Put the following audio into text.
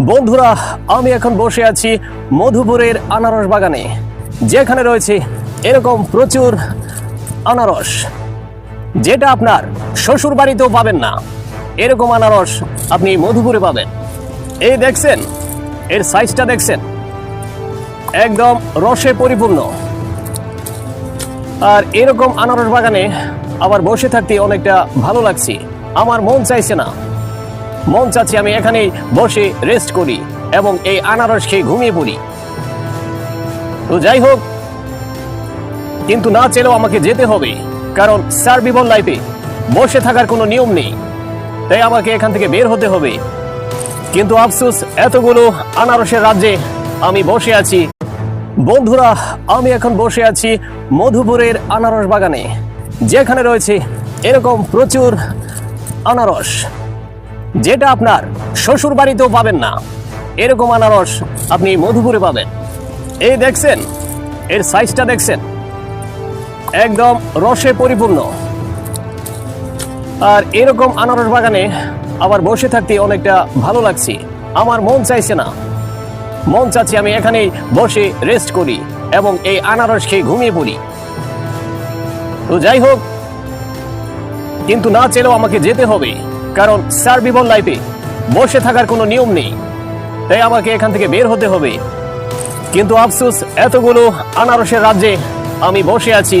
বন্ধুরা, আমি এখন বসে আছি মধুপুরের আনারস বাগানে, যেখানে রয়েছে এরকম প্রচুর আনারস, যেটা আপনার শ্বশুর বাড়িতেও পাবেন না। এরকম আনারস আপনি মধুপুরে পাবেন। এই দেখছেন, এর সাইজটা দেখছেন, একদম রসে পরিপূর্ণ। আর এরকম আনারস বাগানে আবার বসে থাকতে অনেকটা ভালো লাগছে। আমার মন চাইছে না। মন চাচ্ছে আমি এখানেই বসে রেস্ট করি এবং এই আনারস খেয়ে ঘুমিয়ে পড়ি। তো যাই হোক, কিন্তু না চেলেও আমাকে যেতে হবে, কারণ সার্ভিবল লাইফে বসে থাকার কোনো নিয়ম নেই, তাই আমাকে এখান থেকে বের হতে হবে। কিন্তু আফসোস, এতগুলো আনারসের রাজ্যে আমি বসে আছি। বন্ধুরা, আমি এখন বসে আছি মধুপুরের আনারস বাগানে, যেখানে রয়েছে এরকম প্রচুর আনারস। যেটা আপনার শ্বশুর বাড়িতেও পাবেন না। এরকম আনারস আপনি মধুপুরে পাবেন। এই দেখছেন, এর সাইজটা দেখছেন। একদম রসে পরিপূর্ণ। আর এরকম আনারস বাগানে আবার বসে থাকতে অনেকটা ভালো লাগছে। আমার মন চাইছে না। মন চাচ্ছে আমি এখানেই বসে রেস্ট করি এবং এই আনারস খেয়ে ঘুমিয়ে পড়ি। তো যাই হোক, কিন্তু না চেলেও আমাকে যেতে হবে। কারণ সার্ভিবল লাইফে বসে থাকার কোনো নিয়ম নেই। তাই আমাকে এখান থেকে বের হতে হবে। কিন্তু আফসোস, এতগুলো আনারসের রাজ্যে আমি বসে আছি।